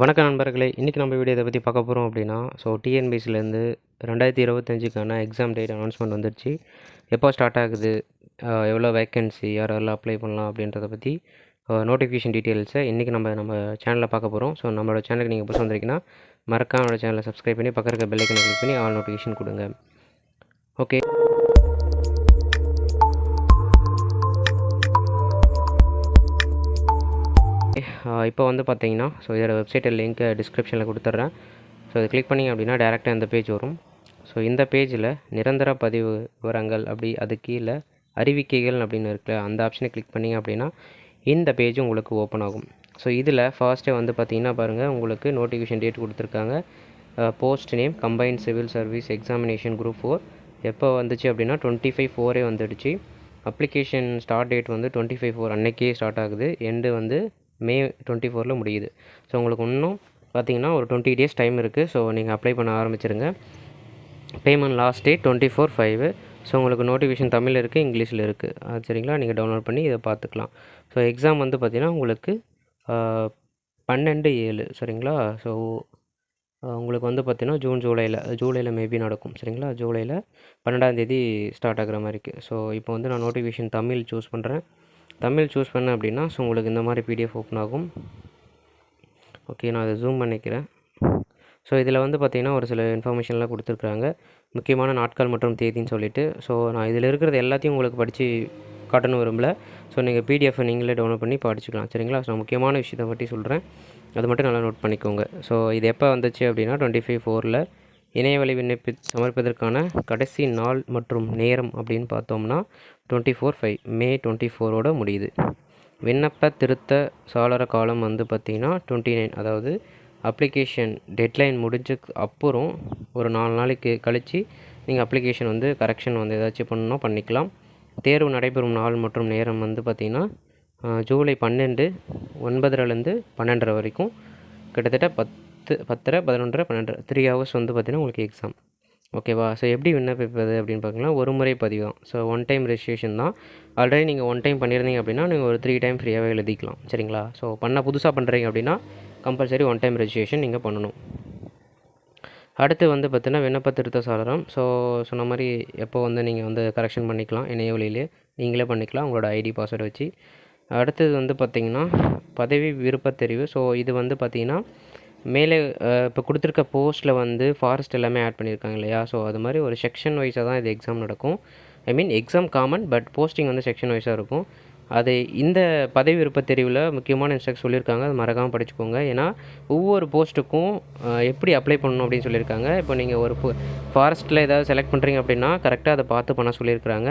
வணக்கம் நண்பர்களே இன்றைக்கி நம்ம வீடியோ இதை பற்றி பார்க்க போகிறோம் அப்படின்னா ஸோ டிஎன்பிசிலேருந்து ரெண்டாயிரத்தி இருபத்தஞ்சுக்கான எக்ஸாம் டேட் அனௌன்ஸ்மெண்ட் வந்துருச்சு. எப்போ ஸ்டார்ட் ஆகுது? எவ்வளோ வேக்கன்சி யாரெல்லாம் அப்ளை பண்ணலாம் அப்படின்றத பற்றி நோட்டிஃபிகேஷன் டீட்டெயில்ஸை இன்றைக்கி நம்ம நம்ம சேனலில் பார்க்க போகிறோம் ஸோ நம்மளோட சேனலுக்கு நீங்கள் புதுசு வந்திருக்கீங்கன்னா மறக்காம நம்மளோட சேனலை சப்ஸ்கிரைப் பண்ணி பக்கம் இருக்க பெல்லைக்கனை கிளிக் பண்ணி ஆல் நோட்டிஃபிகேஷன் கொடுங்க. ஓகே இப்போ வந்து பார்த்தீங்கன்னா ஸோ இதோட வெப்சைட்டை லிங்க்கை டிஸ்கிரிப்ஷனில் கொடுத்துட்றேன். ஸோ அதை கிளிக் பண்ணிங்க அப்படின்னா டேரெக்டாக இந்த பேஜ் வரும். ஸோ இந்த பேஜில் நிரந்தர பதிவு விவரங்கள் அப்படி அது கீழே அறிவிக்கைகள் அப்படின்னு இருக்குல்ல அந்த ஆப்ஷனை கிளிக் பண்ணிங்க அப்படின்னா இந்த பேஜ் உங்களுக்கு ஓப்பன் ஆகும். ஸோ இதில் ஃபர்ஸ்ட்டே வந்து பார்த்தீங்கன்னா பாருங்கள் உங்களுக்கு நோட்டிஃபிகேஷன் டேட் கொடுத்துருக்காங்க. Post name combined civil service examination group four எப்போ வந்துச்சு அப்படின்னா டுவெண்ட்டி ஃபைவ் ஃபோரே வந்துடுச்சு. அப்ளிகேஷன் ஸ்டார்ட் டேட் வந்து டுவெண்ட்டி ஃபைவ் ஃபோர் அன்னைக்கே ஸ்டார்ட் ஆகுது. எண்டு வந்து மே டுவெண்ட்டி ஃபோரில் முடியுது. ஸோ உங்களுக்கு இன்னும் பார்த்தீங்கன்னா ஒரு டுவெண்ட்டி டேஸ் டைம் இருக்குது. ஸோ நீங்கள் அப்ளை பண்ண ஆரம்பிச்சிருங்க. Payment last day twenty four five. So உங்களுக்கு நோட்டிஃபிகேஷன் தமிழ் இருக்குது இங்கிலீஷில் இருக்குது அது சரிங்களா? நீங்கள் டவுன்லோட் பண்ணி இதை பார்த்துக்கலாம். ஸோ எக்ஸாம் வந்து பார்த்திங்கன்னா உங்களுக்கு பன்னெண்டு ஏழு. சரிங்களா? ஸோ உங்களுக்கு வந்து பார்த்திங்கன்னா ஜூன் ஜூலையில் ஜூலையில் மேபி நடக்கும். சரிங்களா? ஜூலையில் பன்னெண்டாம் தேதி ஸ்டார்ட் ஆகிற மாதிரி இருக்குது ஸோ இப்போ வந்து நான் நோட்டிஃபிகேஷன் தமிழ் சூஸ் பண்ணுறேன் தமிழ் சூஸ் பண்ணேன் அப்படின்னா ஸோ உங்களுக்கு இந்த மாதிரி பிடிஎஃப் ஓப்பன் ஆகும். ஓகே நான் அதை ஜூம் பண்ணிக்கிறேன். ஸோ இதில் வந்து பார்த்தீங்கன்னா ஒரு சில இன்ஃபர்மேஷன்லாம் கொடுத்துருக்குறாங்க. முக்கியமான நாட்கள் மற்றும் தேதின்னு சொல்லிட்டு. ஸோ நான் இதில் இருக்கிறது எல்லாத்தையும் உங்களுக்கு படித்து காட்டணும் விரும்பல. ஸோ நீங்கள் பிடிஎஃப்பை நீங்களே டவுன்லோட் பண்ணி படிச்சுக்கலாம். சரிங்களா? ஸோ முக்கியமான விஷயத்தை பற்றி சொல்கிறேன் அது மட்டும் நல்லா நோட் பண்ணிக்கோங்க. ஸோ இது எப்போ வந்துச்சு அப்படின்னா டுவெண்ட்டி ஃபைவ் ஃபோரில் இணையவழி விண்ணப்பி சமர்ப்பதற்கான கடைசி நாள் மற்றும் நேரம் அப்படின்னு பார்த்தோம்னா twenty four five May twenty ஃபோரோட முடியுது. விண்ணப்ப திருத்த சாளர காலம் வந்து பார்த்திங்கன்னா டுவெண்ட்டி நைன் அதாவது அப்ளிகேஷன் டெட்லைன் முடிஞ்ச அப்புறம் ஒரு நாலு நாளைக்கு கழித்து நீங்கள் அப்ளிகேஷன் வந்து கரெக்ஷன் வந்து ஏதாச்சும் பண்ணணும் பண்ணிக்கலாம். தேர்வு நடைபெறும் நாள் மற்றும் நேரம் வந்து பார்த்திங்கன்னா ஜூலை பன்னெண்டு ஒன்பதுலேருந்து பன்னெண்டரை வரைக்கும். கிட்டத்தட்ட பத் பத்து பத்தரை பதினொன்றரை பன்னெண்டரை. த்ரீ ஹவர்ஸ் வந்து பார்த்திங்கன்னா உங்களுக்கு எக்ஸாம் ஓகேவா ஸோ எப்படி விண்ணப்பிப்பது அப்படின்னு பார்த்தீங்கன்னா ஒரு முறை பதிவு தான். ஸோ ஒன் டைம் ரெஜிஸ்ட்ரேஷன் தான். ஆல்ரெடி நீங்கள் ஒன் டைம் பண்ணியிருந்தீங்க அப்படின்னா நீங்கள் ஒரு த்ரீ டைம் ஃப்ரீயாகவே எழுதிக்கலாம். சரிங்களா? ஸோ பண்ண புதுசாக பண்ணுறீங்க அப்படின்னா கம்பல்சரி ஒன் டைம் ரெஜிஸ்ட்ரேஷன் நீங்கள் பண்ணணும். அடுத்து வந்து பார்த்தீங்கன்னா விண்ணப்ப திருத்த சாளரம். ஸோ சொன்ன மாதிரி எப்போ வந்து நீங்கள் வந்து கரெக்ஷன் பண்ணிக்கலாம்? இணைய வழியிலே நீங்களே பண்ணிக்கலாம். உங்களோட ஐடி பாஸ்வேர்டு வச்சு. அடுத்தது வந்து பார்த்திங்கன்னா பதவி விருப்பத் தெரிவு ஸோ இது வந்து பார்த்திங்கன்னா மேலே இப்போ கொடுத்துருக்க போஸ்ட்டில் வந்து ஃபாரஸ்ட் எல்லாமே ஆட் பண்ணியிருக்காங்க இல்லையா? ஸோ அது மாதிரி ஒரு செக்ஷன் வைஸாக தான் இது எக்ஸாம் நடக்கும். I mean exam common but posting வந்து செக்ஷன் வைஸாக இருக்கும். அது இந்த பதவி விருப்பத் தெரிவில் முக்கியமான இன்ஸ்ட்ரக்ட் சொல்லியிருக்காங்க. அது மறக்காமல் படிச்சுக்கோங்க. ஏன்னா ஒவ்வொரு போஸ்ட்டுக்கும் எப்படி அப்ளை பண்ணணும் அப்படின்னு சொல்லியிருக்காங்க. இப்போ நீங்கள் ஒரு ஃபாரஸ்ட்டில் ஏதாவது செலக்ட் பண்ணுறீங்க அப்படின்னா கரெக்டாக அதை பார்த்து பண்ண சொல்லியிருக்கிறாங்க.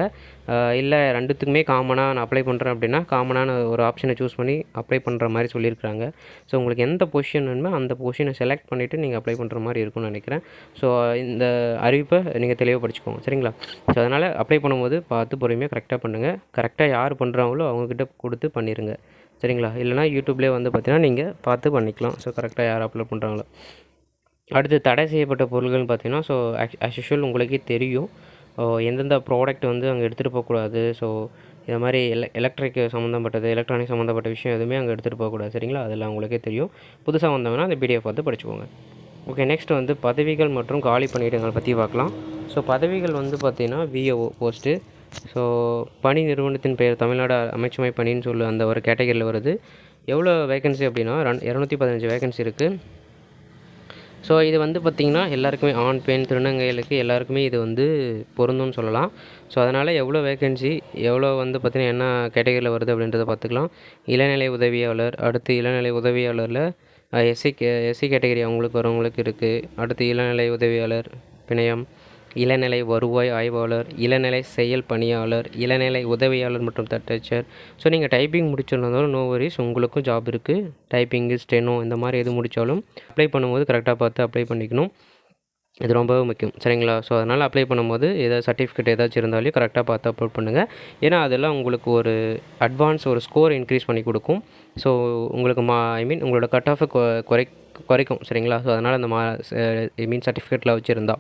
இல்லை ரெண்டுத்துக்குமே காமனாக நான் அப்ளை பண்ணுறேன் அப்படின்னா காமனான ஒரு ஆப்ஷனை சூஸ் பண்ணி அப்ளை பண்ணுற மாதிரி சொல்லியிருக்கிறாங்க. ஸோ உங்களுக்கு எந்த பொசிஷன் வேணுமோ அந்த பொசிஷனை செலக்ட் பண்ணிவிட்டு நீங்கள் அப்ளை பண்ணுற மாதிரி இருக்கும்னு நினைக்கிறேன். ஸோ இந்த அறிவிப்பை நீங்கள் தெளிவாக படிச்சுக்கோங்க. சரிங்களா? ஸோ அதனால் அப்ளை பண்ணும்போது பார்த்து பொறுமையாக கரெக்டாக பண்ணுங்கள் கரெக்டாக யார் பண்ணுறாங்களோ அவங்கக்கிட்ட கொடுத்து பண்ணிடுங்க சரிங்களா? இல்லைனா யூடியூப்லேயே வந்து பார்த்தீங்கன்னா நீங்கள் பார்த்து பண்ணிக்கலாம். ஸோ கரெக்டாக யார் அப்லோட் பண்ணுறாங்களோ அடுத்து தடை செய்யப்பட்ட பொருள்கள்னு பார்த்தீங்கன்னா ஸோ அஸ் யூஷுவல் உங்களுக்கே தெரியும். எந்தெந்த ப்ராடக்ட் வந்து அங்கே எடுத்துகிட்டு போகக்கூடாது ஸோ இது மாதிரி எல எலக்ட்ரிக் சம்மந்தப்பட்டது எலக்ட்ரானிக் சம்மந்தப்பட்ட விஷயம் எதுவுமே அங்கே எடுத்துகிட்டு போகக்கூடாது சரிங்களா? அதெல்லாம் உங்களுக்கே தெரியும். புதுசாக வந்தவங்கன்னா அந்த பிடிஎஃப் பார்த்து படிச்சுக்கோங்க. ஓகே நெக்ஸ்ட் வந்து பதவிகள் மற்றும் காலி பணியிடங்கள் பற்றி பார்க்கலாம். ஸோ பதவிகள் வந்து பார்த்திங்கன்னா விஏஓ போஸ்ட்டு ஸோ பணி நிறுவனத்தின் பெயர் தமிழ்நாடு அமைச்சுமை பணின்னு சொல்லி அந்த ஒரு கேட்டகரியில் வருது. எவ்வளோ வேகன்சி அப்படின்னா ரன் இரநூத்தி பதினஞ்சு வேகன்சி இருக்குது ஸோ இது வந்து பார்த்திங்கன்னா எல்லாருக்குமே ஆண் பெண் திருநங்கைகளுக்கு எல்லாருக்குமே இது வந்து பொருந்தும்னு சொல்லலாம். ஸோ அதனால் எவ்வளோ வேகன்சி எவ்வளோ வந்து பார்த்திங்கன்னா என்ன கேட்டகரியில் வருது அப்படின்றத பார்த்துக்கலாம் இளநிலை உதவியாளர் அடுத்து இளநிலை உதவியாளரில் எஸ்சி கே எஸ்சி கேட்டகரி அவங்களுக்கு வரவங்களுக்கு இருக்குது அடுத்து இளநிலை உதவியாளர் பிணையம் இளநிலை வருவாய் ஆய்வாளர் இளநிலை செயல் பணியாளர் இளநிலை உதவியாளர் மற்றும் தட்டச்சர். ஸோ நீங்கள் டைப்பிங் முடிச்சிருந்தாலும் நோ வரிஸ் உங்களுக்கும் ஜாப் இருக்குது டைப்பிங்கு ஸ்டெனோ இந்த மாதிரி எது முடித்தாலும் அப்ளை பண்ணும்போது கரெக்டாக பார்த்து அப்ளை பண்ணிக்கணும். இது ரொம்பவே முக்கியம். சரிங்களா? ஸோ அதனால் அப்ளை பண்ணும்போது ஏதாவது சர்டிஃபிகேட் ஏதாச்சும் இருந்தாலும் கரெக்டாக பார்த்து அப்லோட் பண்ணுங்கள் ஏன்னா அதெல்லாம் உங்களுக்கு ஒரு அட்வான்ஸ் ஒரு ஸ்கோர் இன்க்ரீஸ் பண்ணி கொடுக்கும். ஸோ உங்களுக்கு மா ஐ மீன் உங்களோட கட் ஆஃபை குறை குறைக்கும். சரிங்களா? ஸோ அதனால் அந்த மா ஐ மீன் சர்டிஃபிகேட்டில் வச்சுருந்தா.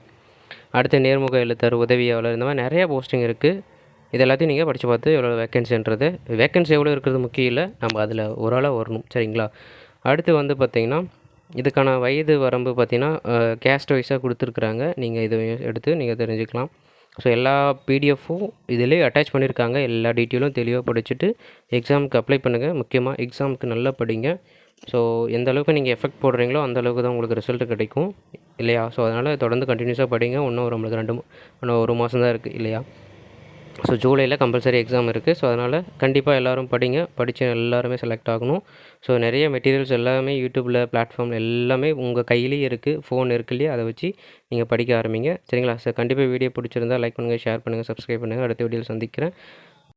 அடுத்து நேர்முக எழுத்தர் உதவியாளர் இந்த மாதிரி நிறையா போஸ்டிங் இருக்குது இது எல்லாத்தையும் நீங்கள் படித்து பார்த்து எவ்வளோ வேக்கன்சின்றது வேக்கன்சி எவ்வளோ இருக்கிறது முக்கியம் இல்லை. நம்ம அதில் ஒரு ஆளாக வரணும். சரிங்களா? அடுத்து வந்து பார்த்திங்கன்னா இதுக்கான வயது வரம்பு பார்த்திங்கன்னா கேஸ்ட் வைஸாக கொடுத்துருக்குறாங்க. நீங்கள் இதை எடுத்து நீங்கள் தெரிஞ்சுக்கலாம். ஸோ எல்லா பிடிஎஃப்பும் இதிலே அட்டாச் பண்ணியிருக்காங்க எல்லா டீட்டெயிலும் தெளிவாக படிச்சுட்டு எக்ஸாமுக்கு அப்ளை பண்ணுங்கள் முக்கியமாக எக்ஸாமுக்கு நல்லா படிங்க. ஸோ எந்த அளவுக்கு நீங்கள் எஃபெக்ட் போடுறீங்களோ அந்த அளவுக்கு தான் உங்களுக்கு ரிசல்ட் கிடைக்கும் இல்லையா? ஸோ அதனால் தொடர்ந்து கண்டினியூஸாக படிங்க. இன்னும் ஒரு நம்மளுக்கு ரெண்டு இன்னும் ஒரு மாதம் தான் இருக்குது இல்லையா? ஸோ ஜூலையில் கம்பல்சரி எக்ஸாம் இருக்குது ஸோ அதனால் கண்டிப்பாக எல்லோரும் படிங்க. படித்து எல்லாருமே செலக்ட் ஆகணும். ஸோ நிறைய மெட்டீரியல்ஸ் எல்லாமே யூடியூப்பில் பிளாட்ஃபார்ம் எல்லாமே உங்கள் கையிலேயே இருக்குது ஃபோன் இருக்கு இல்லையா? அதை வச்சு நீங்கள் படிக்க ஆரம்பிங்க. சரிங்களா? சார் கண்டிப்பாக வீடியோ பிடிச்சிருந்தா லைக் பண்ணுங்கள் ஷேர் பண்ணுங்கள் சப்ஸ்கிரைப் பண்ணுங்கள் அடுத்த வீடியோவில் சந்திக்கிறேன்.